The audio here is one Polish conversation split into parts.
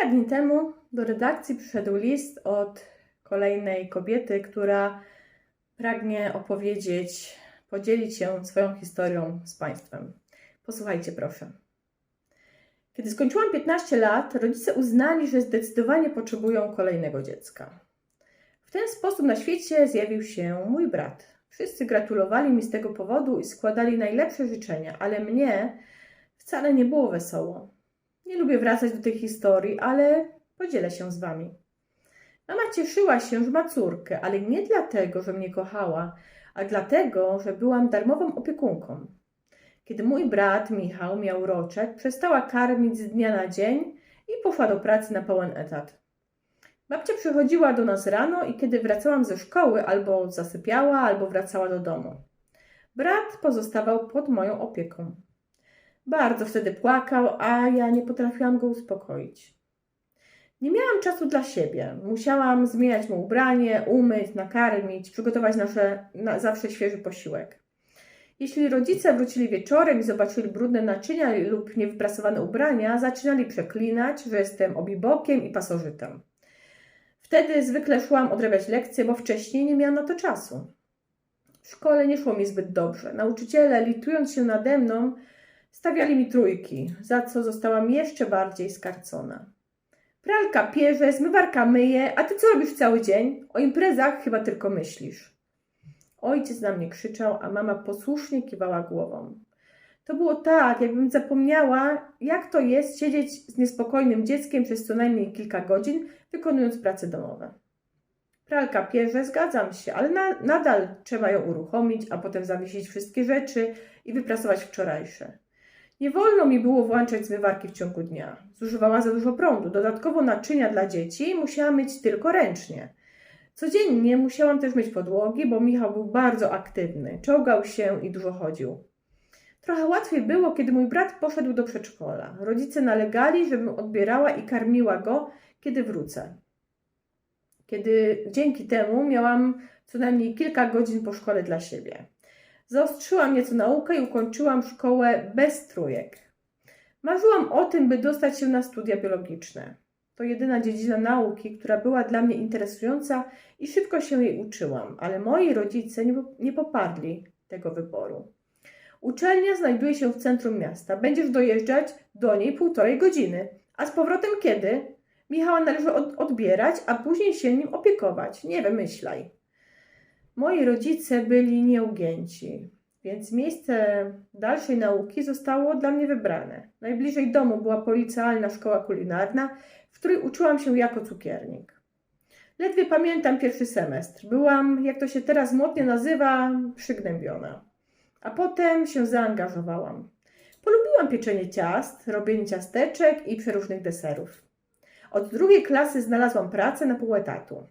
Kilka dni temu do redakcji przyszedł list od kolejnej kobiety, która pragnie opowiedzieć, podzielić się swoją historią z Państwem. Posłuchajcie, proszę. Kiedy skończyłam 15 lat, rodzice uznali, że zdecydowanie potrzebują kolejnego dziecka. W ten sposób na świecie zjawił się mój brat. Wszyscy gratulowali mi z tego powodu i składali najlepsze życzenia, ale mnie wcale nie było wesoło. Nie lubię wracać do tej historii, ale podzielę się z wami. Mama cieszyła się, że ma córkę, ale nie dlatego, że mnie kochała, a dlatego, że byłam darmową opiekunką. Kiedy mój brat Michał miał roczek, przestała karmić z dnia na dzień i poszła do pracy na pełen etat. Babcia przychodziła do nas rano i kiedy wracałam ze szkoły, albo zasypiała, albo wracała do domu. Brat pozostawał pod moją opieką. Bardzo wtedy płakał, a ja nie potrafiłam go uspokoić. Nie miałam czasu dla siebie. Musiałam zmieniać mu ubranie, umyć, nakarmić, przygotować nasze, na zawsze świeży posiłek. Jeśli rodzice wrócili wieczorem i zobaczyli brudne naczynia lub niewyprasowane ubrania, zaczynali przeklinać, że jestem obibokiem i pasożytem. Wtedy zwykle szłam odrabiać lekcje, bo wcześniej nie miałam na to czasu. W szkole nie szło mi zbyt dobrze. Nauczyciele, litując się nade mną, stawiali mi trójki, za co zostałam jeszcze bardziej skarcona. Pralka pierze, zmywarka myje, a ty co robisz cały dzień? O imprezach chyba tylko myślisz. Ojciec na mnie krzyczał, a mama posłusznie kiwała głową. To było tak, jakbym zapomniała, jak to jest siedzieć z niespokojnym dzieckiem przez co najmniej kilka godzin, wykonując prace domowe. Pralka pierze, zgadzam się, ale na, nadal trzeba ją uruchomić, a potem zawiesić wszystkie rzeczy i wyprasować wczorajsze. Nie wolno mi było włączać zmywarki w ciągu dnia. Zużywała za dużo prądu. Dodatkowo naczynia dla dzieci musiałam mieć tylko ręcznie. Codziennie musiałam też myć podłogi, bo Michał był bardzo aktywny. Czołgał się i dużo chodził. Trochę łatwiej było, kiedy mój brat poszedł do przedszkola. Rodzice nalegali, żebym odbierała i karmiła go, kiedy wrócę. Kiedy dzięki temu miałam co najmniej kilka godzin po szkole dla siebie. Zaostrzyłam nieco naukę i ukończyłam szkołę bez trójek. Marzyłam o tym, by dostać się na studia biologiczne. To jedyna dziedzina nauki, która była dla mnie interesująca i szybko się jej uczyłam, ale moi rodzice nie, poparli tego wyboru. Uczelnia znajduje się w centrum miasta. Będziesz dojeżdżać do niej półtorej godziny. A z powrotem kiedy? Michała należy od odbierać, a później się nim opiekować. Nie wymyślaj. Moi rodzice byli nieugięci, więc miejsce dalszej nauki zostało dla mnie wybrane. Najbliżej domu była policealna szkoła kulinarna, w której uczyłam się jako cukiernik. Ledwie pamiętam pierwszy semestr. Byłam, jak to się teraz modnie nazywa, przygnębiona. A potem się zaangażowałam. Polubiłam pieczenie ciast, robienie ciasteczek i przeróżnych deserów. Od drugiej klasy znalazłam pracę na pół etatu.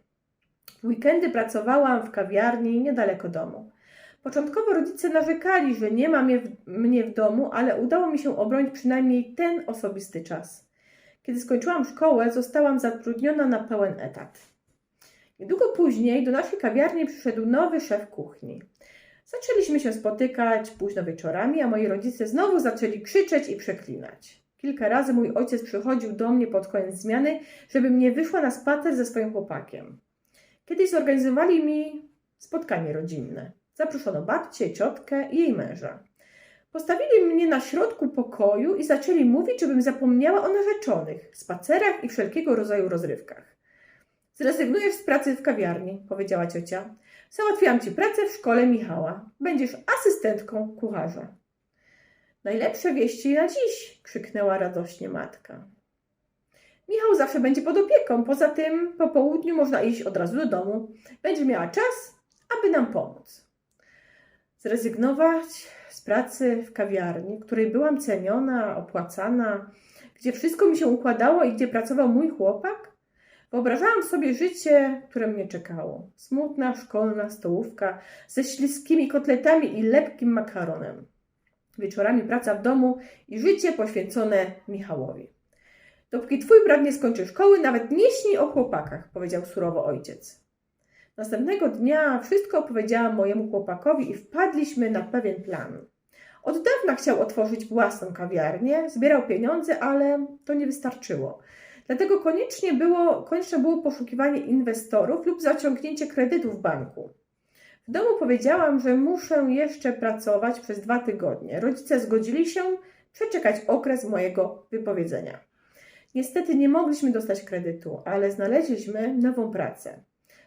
W weekendy pracowałam w kawiarni niedaleko domu. Początkowo rodzice narzekali, że nie ma mnie w, mnie w domu, ale udało mi się obronić przynajmniej ten osobisty czas. Kiedy skończyłam szkołę, zostałam zatrudniona na pełen etat. Niedługo później do naszej kawiarni przyszedł nowy szef kuchni. Zaczęliśmy się spotykać późno wieczorami, a moi rodzice znowu zaczęli krzyczeć i przeklinać. Kilka razy mój ojciec przychodził do mnie pod koniec zmiany, żebym nie wyszła na spacer ze swoim chłopakiem. Kiedyś zorganizowali mi spotkanie rodzinne. Zaproszono babcię, ciotkę i jej męża. Postawili mnie na środku pokoju i zaczęli mówić, żebym zapomniała o narzeczonych, spacerach i wszelkiego rodzaju rozrywkach. Zrezygnujesz z pracy w kawiarni, powiedziała ciocia. Załatwiłam ci pracę w szkole Michała. Będziesz asystentką kucharza. Najlepsze wieści na dziś, krzyknęła radośnie matka. Michał zawsze będzie pod opieką. Poza tym po południu można iść od razu do domu. Będzie miała czas, aby nam pomóc. Zrezygnować z pracy w kawiarni, której byłam ceniona, opłacana, gdzie wszystko mi się układało i gdzie pracował mój chłopak? Wyobrażałam sobie życie, które mnie czekało. Smutna szkolna stołówka ze śliskimi kotletami i lepkim makaronem. Wieczorami praca w domu i życie poświęcone Michałowi. Dopóki twój brat nie skończy szkoły, nawet nie śni o chłopakach, powiedział surowo ojciec. Następnego dnia wszystko opowiedziałam mojemu chłopakowi i wpadliśmy na pewien plan. Od dawna chciał otworzyć własną kawiarnię, zbierał pieniądze, ale to nie wystarczyło. Dlatego koniecznie było, konieczne było poszukiwanie inwestorów lub zaciągnięcie kredytu w banku. W domu powiedziałam, że muszę jeszcze pracować przez dwa tygodnie. Rodzice zgodzili się przeczekać okres mojego wypowiedzenia. Niestety nie mogliśmy dostać kredytu, ale znaleźliśmy nową pracę.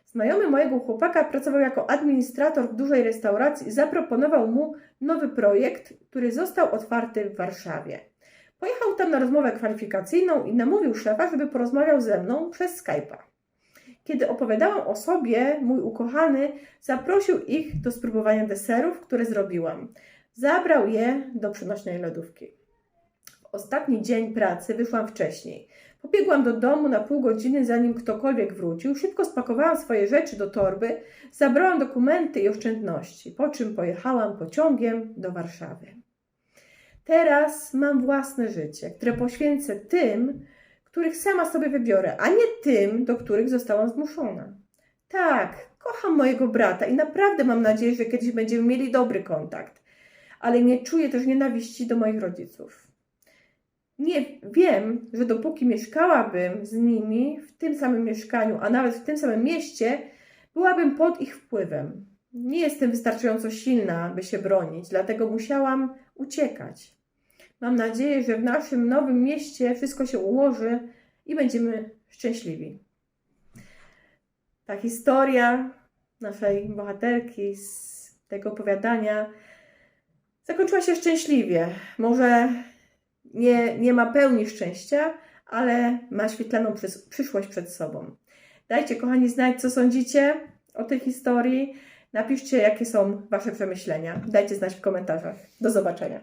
Znajomy mojego chłopaka pracował jako administrator w dużej restauracji i zaproponował mu nowy projekt, który został otwarty w Warszawie. Pojechał tam na rozmowę kwalifikacyjną i namówił szefa, żeby porozmawiał ze mną przez Skype'a. Kiedy opowiadałam o sobie, mój ukochany zaprosił ich do spróbowania deserów, które zrobiłam. Zabrał je do przenośnej lodówki. Ostatni dzień pracy wyszłam wcześniej. Pobiegłam do domu na pół godziny, zanim ktokolwiek wrócił. Szybko spakowałam swoje rzeczy do torby, zabrałam dokumenty i oszczędności, po czym pojechałam pociągiem do Warszawy. Teraz mam własne życie, które poświęcę tym, których sama sobie wybiorę, a nie tym, do których zostałam zmuszona. Tak, kocham mojego brata i naprawdę mam nadzieję, że kiedyś będziemy mieli dobry kontakt, ale nie czuję też nienawiści do moich rodziców. Nie wiem, że dopóki mieszkałabym z nimi w tym samym mieszkaniu, a nawet w tym samym mieście, byłabym pod ich wpływem. Nie jestem wystarczająco silna, by się bronić, dlatego musiałam uciekać. Mam nadzieję, że w naszym nowym mieście wszystko się ułoży i będziemy szczęśliwi. Ta historia naszej bohaterki z tego opowiadania zakończyła się szczęśliwie. Może nie, nie ma pełni szczęścia, ale ma świetlaną przys- przyszłość przed sobą. Dajcie, kochani, znać, co sądzicie o tej historii. Napiszcie, jakie są Wasze przemyślenia. Dajcie znać w komentarzach. Do zobaczenia.